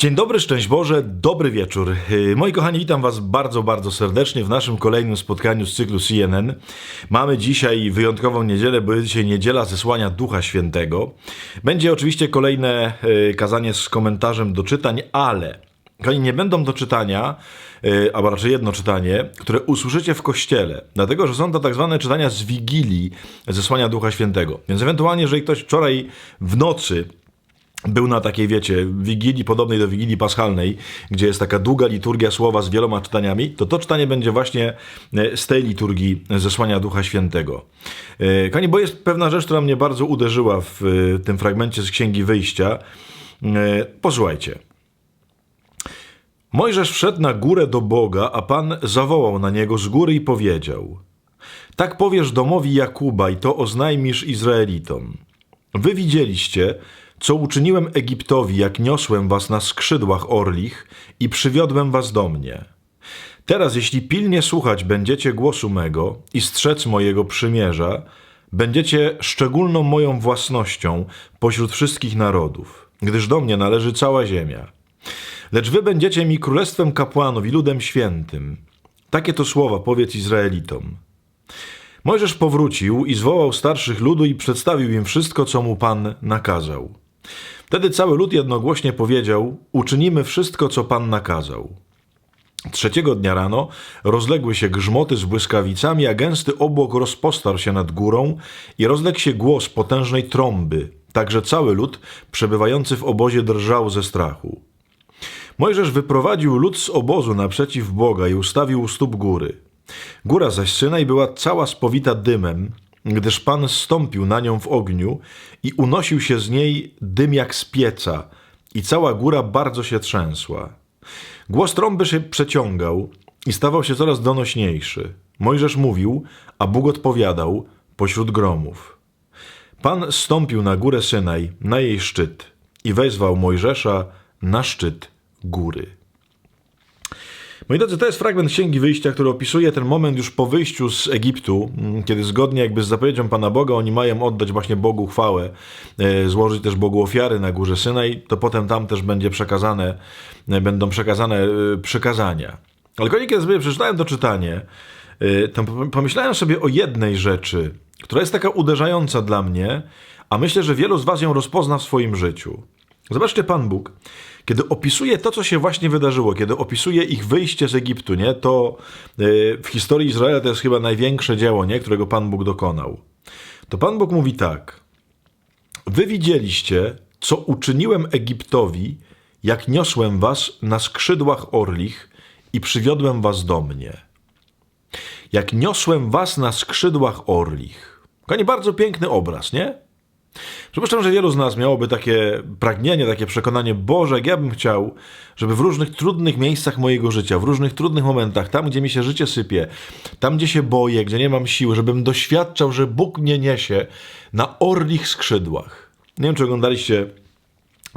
Dzień dobry, szczęść Boże, dobry wieczór. Yy, Moi kochani, witam Was bardzo, bardzo serdecznie w naszym kolejnym spotkaniu z cyklu CNN. Mamy dzisiaj wyjątkową niedzielę, bo jest dzisiaj niedziela zesłania Ducha Świętego. Będzie oczywiście kolejne yy, kazanie z komentarzem do czytań, ale kochani, nie będą do czytania, yy, albo raczej jedno czytanie, które usłyszycie w kościele, dlatego że są to tak zwane czytania z Wigilii zesłania Ducha Świętego. Więc ewentualnie, jeżeli ktoś wczoraj w nocy był na takiej, wiecie, wigilii podobnej do wigilii paschalnej, gdzie jest taka długa liturgia słowa z wieloma czytaniami, to to czytanie będzie właśnie e, z tej liturgii zesłania Ducha Świętego. E, Kochani, bo jest pewna rzecz, która mnie bardzo uderzyła w e, tym fragmencie z Księgi Wyjścia. Posłuchajcie. Mojżesz wszedł na górę do Boga, a Pan zawołał na niego z góry i powiedział: Tak powiesz domowi Jakuba i to oznajmisz Izraelitom. Wy widzieliście, co uczyniłem Egiptowi, jak niosłem was na skrzydłach orlich i przywiodłem was do mnie. Teraz, jeśli pilnie słuchać będziecie głosu mego i strzec mojego przymierza, będziecie szczególną moją własnością pośród wszystkich narodów, gdyż do mnie należy cała ziemia. Lecz wy będziecie mi królestwem kapłanów i ludem świętym. Takie to słowa powiedz Izraelitom. Mojżesz powrócił i zwołał starszych ludu i przedstawił im wszystko, co mu Pan nakazał. Wtedy cały lud jednogłośnie powiedział: Uczynimy wszystko, co Pan nakazał. Trzeciego dnia rano rozległy się grzmoty z błyskawicami, a gęsty obłok rozpostarł się nad górą i rozległ się głos potężnej trąby, tak że cały lud przebywający w obozie drżał ze strachu. Mojżesz wyprowadził lud z obozu naprzeciw Boga i ustawił u stóp góry. Góra zaś Synaj była cała spowita dymem, gdyż Pan stąpił na nią w ogniu i unosił się z niej dym jak z pieca i cała góra bardzo się trzęsła. Głos trąby się przeciągał i stawał się coraz donośniejszy. Mojżesz mówił, a Bóg odpowiadał pośród gromów. Pan stąpił na górę Synaj, na jej szczyt i wezwał Mojżesza na szczyt góry. Moi drodzy, to jest fragment Księgi Wyjścia, który opisuje ten moment już po wyjściu z Egiptu, mm, kiedy zgodnie jakby z zapowiedzią Pana Boga oni mają oddać właśnie Bogu chwałę, e, złożyć też Bogu ofiary na górze Synaj, to potem tam też będzie przekazane, e, będą przekazane e, przykazania. Ale konie, kiedy sobie przeczytałem to czytanie, to pomyślałem sobie o jednej rzeczy, która jest taka uderzająca dla mnie, a myślę, że wielu z Was ją rozpozna w swoim życiu. Zobaczcie, Pan Bóg, kiedy opisuje to, co się właśnie wydarzyło, kiedy opisuje ich wyjście z Egiptu, nie, to yy, w historii Izraela to jest chyba największe dzieło, nie, którego Pan Bóg dokonał. To Pan Bóg mówi tak: Wy widzieliście, co uczyniłem Egiptowi, jak niosłem was na skrzydłach orlich i przywiodłem was do mnie. Jak niosłem was na skrzydłach orlich. Kochani, bardzo piękny obraz, nie? Przypuszczam, że wielu z nas miałoby takie pragnienie, takie przekonanie, Boże, jak ja bym chciał, żeby w różnych trudnych miejscach mojego życia, w różnych trudnych momentach, tam gdzie mi się życie sypie, tam gdzie się boję, gdzie nie mam siły, żebym doświadczał, że Bóg mnie niesie na orlich skrzydłach. Nie wiem, czy oglądaliście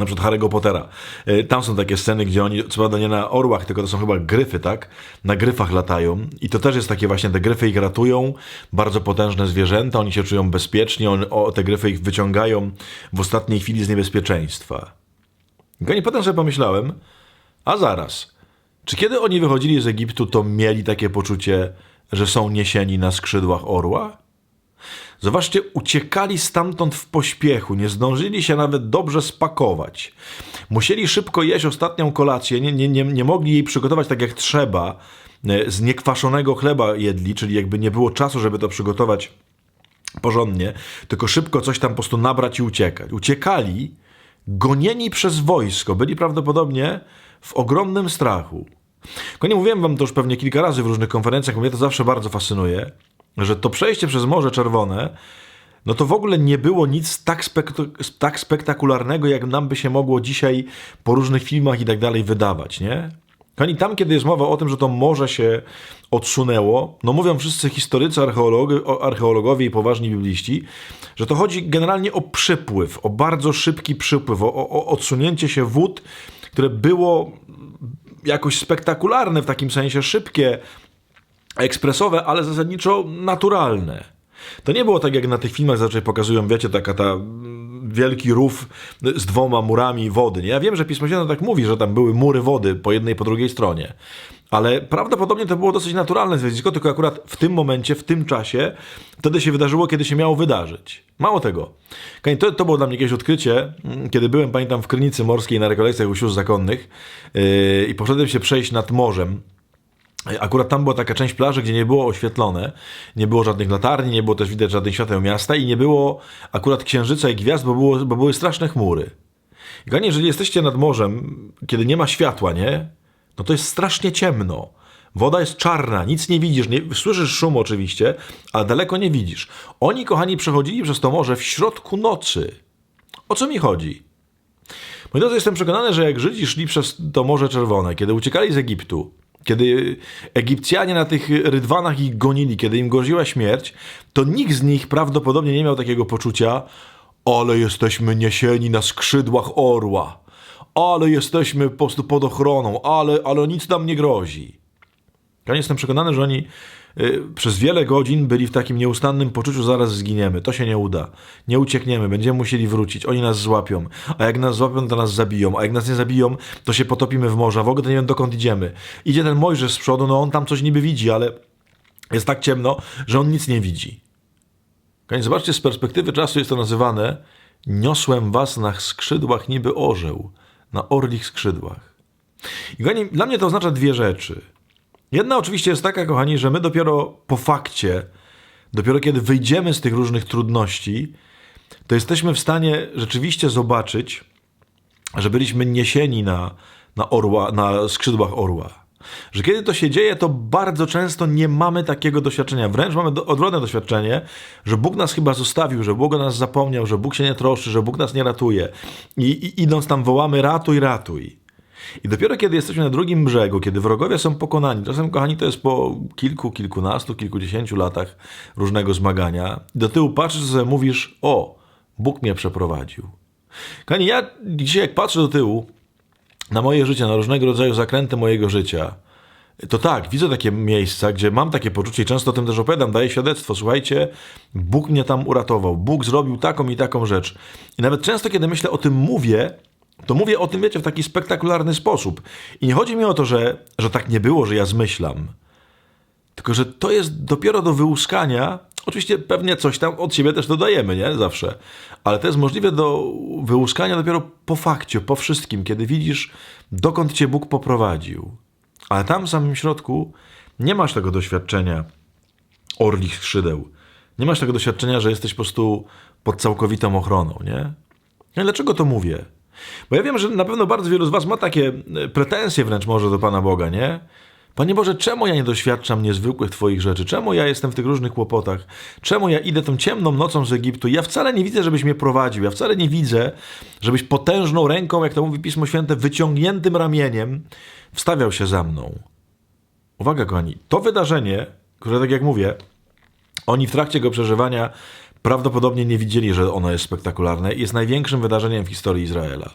na przykład Harry'ego Pottera. Y, Tam są takie sceny, gdzie oni, co prawda nie na orłach, tylko to są chyba gryfy, tak? Na gryfach latają. I to też jest takie właśnie, te gryfy ich ratują, bardzo potężne zwierzęta, oni się czują bezpiecznie, on, o, te gryfy ich wyciągają w ostatniej chwili z niebezpieczeństwa. I potem sobie pomyślałem, a zaraz, czy kiedy oni wychodzili z Egiptu, to mieli takie poczucie, że są niesieni na skrzydłach orła? Zobaczcie, uciekali stamtąd w pośpiechu, nie zdążyli się nawet dobrze spakować. Musieli szybko jeść ostatnią kolację, nie, nie, nie, nie mogli jej przygotować tak jak trzeba. E, Z niekwaszonego chleba jedli, czyli jakby nie było czasu, żeby to przygotować porządnie, tylko szybko coś tam po prostu nabrać i uciekać. Uciekali, gonieni przez wojsko, byli prawdopodobnie w ogromnym strachu. Tylko mówiłem wam to już pewnie kilka razy w różnych konferencjach, mnie to zawsze bardzo fascynuje, że to przejście przez Morze Czerwone, no to w ogóle nie było nic tak, tak spektakularnego, jak nam by się mogło dzisiaj po różnych filmach i tak dalej wydawać, nie? Kochani, tam, kiedy jest mowa o tym, że to morze się odsunęło, no mówią wszyscy historycy, archeologowie, i poważni bibliści, że to chodzi generalnie o przypływ, o bardzo szybki przypływ, o, o odsunięcie się wód, które było jakoś spektakularne, w takim sensie szybkie, ekspresowe, ale zasadniczo naturalne. To nie było tak, jak na tych filmach zazwyczaj pokazują, wiecie, taka ta mm, wielki rów z dwoma murami wody. Ja wiem, że Pismo Święte tak mówi, że tam były mury wody po jednej po drugiej stronie. Ale prawdopodobnie to było dosyć naturalne zjawisko, tylko akurat w tym momencie, w tym czasie, wtedy się wydarzyło, kiedy się miało wydarzyć. Mało tego. To, to było dla mnie jakieś odkrycie, mm, kiedy byłem, pamiętam, w Krynicy Morskiej na rekolekcjach u sióstr zakonnych yy, i poszedłem się przejść nad morzem. Akurat tam była taka część plaży, gdzie nie było oświetlone, nie było żadnych latarni, nie było też widać żadnych świateł miasta i nie było akurat księżyca i gwiazd, bo, było, bo były straszne chmury. I kochani, jeżeli jesteście nad morzem, kiedy nie ma światła, nie? No to jest strasznie ciemno. Woda jest czarna, nic nie widzisz, nie, słyszysz szum oczywiście, ale daleko nie widzisz. Oni, kochani, przechodzili przez to morze w środku nocy. O co mi chodzi? Moi drodzy, jestem przekonany, że jak Żydzi szli przez to Morze Czerwone, kiedy uciekali z Egiptu, kiedy Egipcjanie na tych rydwanach ich gonili, kiedy im groziła śmierć, to nikt z nich prawdopodobnie nie miał takiego poczucia, ale jesteśmy niesieni na skrzydłach orła, ale jesteśmy po prostu pod ochroną, ale, ale nic nam nie grozi. Ja jestem przekonany, że oni przez wiele godzin byli w takim nieustannym poczuciu, zaraz zginiemy, to się nie uda, nie uciekniemy, będziemy musieli wrócić, oni nas złapią, a jak nas złapią, to nas zabiją, a jak nas nie zabiją, to się potopimy w morzu, w ogóle nie wiem dokąd idziemy. Idzie ten Mojżesz z przodu, no on tam coś niby widzi, ale jest tak ciemno, że on nic nie widzi. Kochani, zobaczcie, z perspektywy czasu jest to nazywane niosłem was na skrzydłach niby orzeł, na orlich skrzydłach. I dla mnie to oznacza dwie rzeczy. Jedna oczywiście jest taka, kochani, że my dopiero po fakcie, dopiero kiedy wyjdziemy z tych różnych trudności, to jesteśmy w stanie rzeczywiście zobaczyć, że byliśmy niesieni na, na, orła, na skrzydłach orła. Że kiedy to się dzieje, to bardzo często nie mamy takiego doświadczenia. Wręcz mamy do, odwrotne doświadczenie, że Bóg nas chyba zostawił, że Bóg o nas zapomniał, że Bóg się nie troszczy, że Bóg nas nie ratuje. I, i idąc tam wołamy ratuj, ratuj. I dopiero kiedy jesteśmy na drugim brzegu, kiedy wrogowie są pokonani, czasem, kochani, to jest po kilku, kilkunastu, kilkudziesięciu latach różnego zmagania, do tyłu patrzysz, sobie mówisz, o, Bóg mnie przeprowadził. Kochani, ja dzisiaj jak patrzę do tyłu na moje życie, na różnego rodzaju zakręty mojego życia, to tak, widzę takie miejsca, gdzie mam takie poczucie i często o tym też opowiadam, daję świadectwo. Słuchajcie, Bóg mnie tam uratował, Bóg zrobił taką i taką rzecz. I nawet często, kiedy myślę o tym mówię, to mówię o tym, wiecie, w taki spektakularny sposób. I nie chodzi mi o to, że, że tak nie było, że ja zmyślam. Tylko, że to jest dopiero do wyłuskania. Oczywiście pewnie coś tam od siebie też dodajemy, nie? Zawsze. Ale to jest możliwe do wyłuskania dopiero po fakcie, po wszystkim, kiedy widzisz, dokąd cię Bóg poprowadził. Ale tam w samym środku nie masz tego doświadczenia orlich skrzydeł. Nie masz tego doświadczenia, że jesteś po prostu pod całkowitą ochroną, nie? No i dlaczego to mówię? Bo ja wiem, że na pewno bardzo wielu z was ma takie e, pretensje wręcz może do Pana Boga, nie? Panie Boże, czemu ja nie doświadczam niezwykłych Twoich rzeczy? Czemu ja jestem w tych różnych kłopotach? Czemu ja idę tą ciemną nocą z Egiptu? Ja wcale nie widzę, żebyś mnie prowadził. Ja wcale nie widzę, żebyś potężną ręką, jak to mówi Pismo Święte, wyciągniętym ramieniem wstawiał się za mną. Uwaga, kochani, to wydarzenie, które, tak jak mówię, oni w trakcie go przeżywania prawdopodobnie nie widzieli, że ono jest spektakularne i jest największym wydarzeniem w historii Izraela.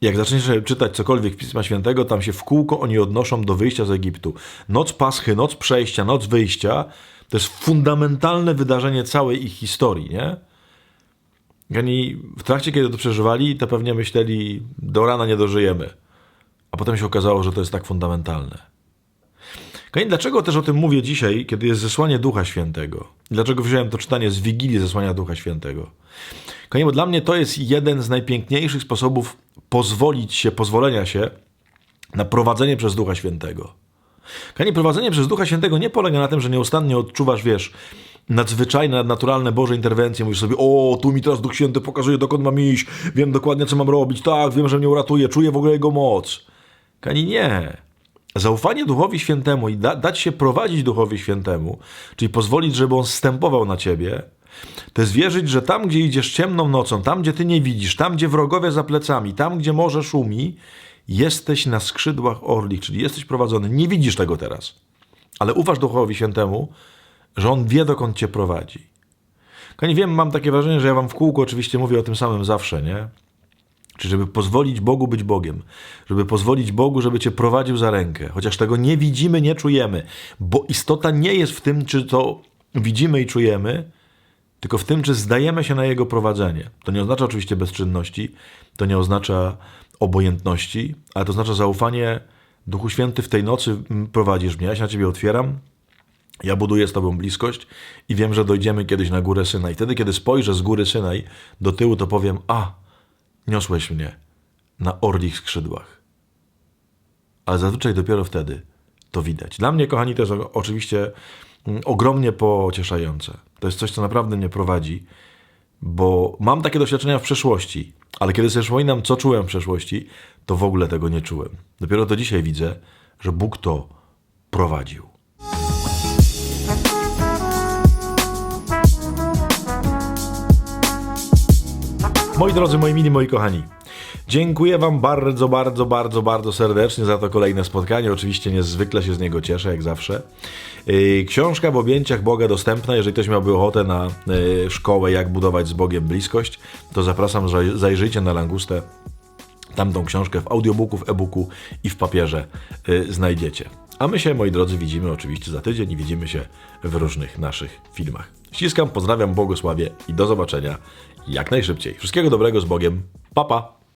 Jak zaczniesz czytać cokolwiek Pisma Świętego, tam się w kółko oni odnoszą do wyjścia z Egiptu. Noc Paschy, noc przejścia, noc wyjścia to jest fundamentalne wydarzenie całej ich historii, nie? Oni w trakcie, kiedy to przeżywali, to pewnie myśleli, do rana nie dożyjemy. A potem się okazało, że to jest tak fundamentalne. Kochani, dlaczego też o tym mówię dzisiaj, kiedy jest zesłanie Ducha Świętego? Dlaczego wziąłem to czytanie z Wigilii zesłania Ducha Świętego? Kochani, bo dla mnie to jest jeden z najpiękniejszych sposobów pozwolić się, pozwolenia się na prowadzenie przez Ducha Świętego. Kochani, prowadzenie przez Ducha Świętego nie polega na tym, że nieustannie odczuwasz, wiesz, nadzwyczajne, nadnaturalne Boże interwencje. Mówisz sobie, o, tu mi teraz Duch Święty pokazuje, dokąd mam iść, wiem dokładnie, co mam robić, tak, wiem, że mnie uratuje, czuję w ogóle Jego moc. Kochani, nie. Zaufanie Duchowi Świętemu i da, dać się prowadzić Duchowi Świętemu, czyli pozwolić, żeby On stępował na ciebie, to jest wierzyć, że tam, gdzie idziesz ciemną nocą, tam, gdzie ty nie widzisz, tam, gdzie wrogowie za plecami, tam, gdzie morze szumi, jesteś na skrzydłach orlich, czyli jesteś prowadzony. Nie widzisz tego teraz, ale ufasz Duchowi Świętemu, że On wie, dokąd cię prowadzi. Kochani, wiem, mam takie wrażenie, że ja wam w kółku oczywiście mówię o tym samym zawsze, nie? Czy żeby pozwolić Bogu być Bogiem, żeby pozwolić Bogu, żeby cię prowadził za rękę, chociaż tego nie widzimy, nie czujemy, bo istota nie jest w tym, czy to widzimy i czujemy, tylko w tym, czy zdajemy się na Jego prowadzenie. To nie oznacza oczywiście bezczynności, to nie oznacza obojętności, ale to oznacza zaufanie. Duchu Święty w tej nocy prowadzisz mnie, ja się na Ciebie otwieram, ja buduję z Tobą bliskość i wiem, że dojdziemy kiedyś na górę Synaj. Wtedy, kiedy spojrzę z góry Synaj do tyłu, to powiem, a, niosłeś mnie na orlich skrzydłach. Ale zazwyczaj dopiero wtedy to widać. Dla mnie, kochani, to jest oczywiście mm, ogromnie pocieszające. To jest coś, co naprawdę mnie prowadzi, bo mam takie doświadczenia w przeszłości, ale kiedy sobie przypominam, co czułem w przeszłości, to w ogóle tego nie czułem. Dopiero to dzisiaj widzę, że Bóg to prowadził. Moi drodzy, moi mili, moi kochani, dziękuję Wam bardzo, bardzo, bardzo, bardzo serdecznie za to kolejne spotkanie. Oczywiście niezwykle się z niego cieszę, jak zawsze. Yy, Książka w objęciach Boga dostępna. Jeżeli ktoś miałby ochotę na yy, szkołę, jak budować z Bogiem bliskość, to zapraszam, zaj- zajrzyjcie na Langustę. Tamtą książkę w audiobooku, w e-booku i w papierze y, znajdziecie. A my się, moi drodzy, widzimy oczywiście za tydzień i widzimy się w różnych naszych filmach. Ściskam, pozdrawiam, błogosławię i do zobaczenia jak najszybciej. Wszystkiego dobrego z Bogiem. Pa, pa!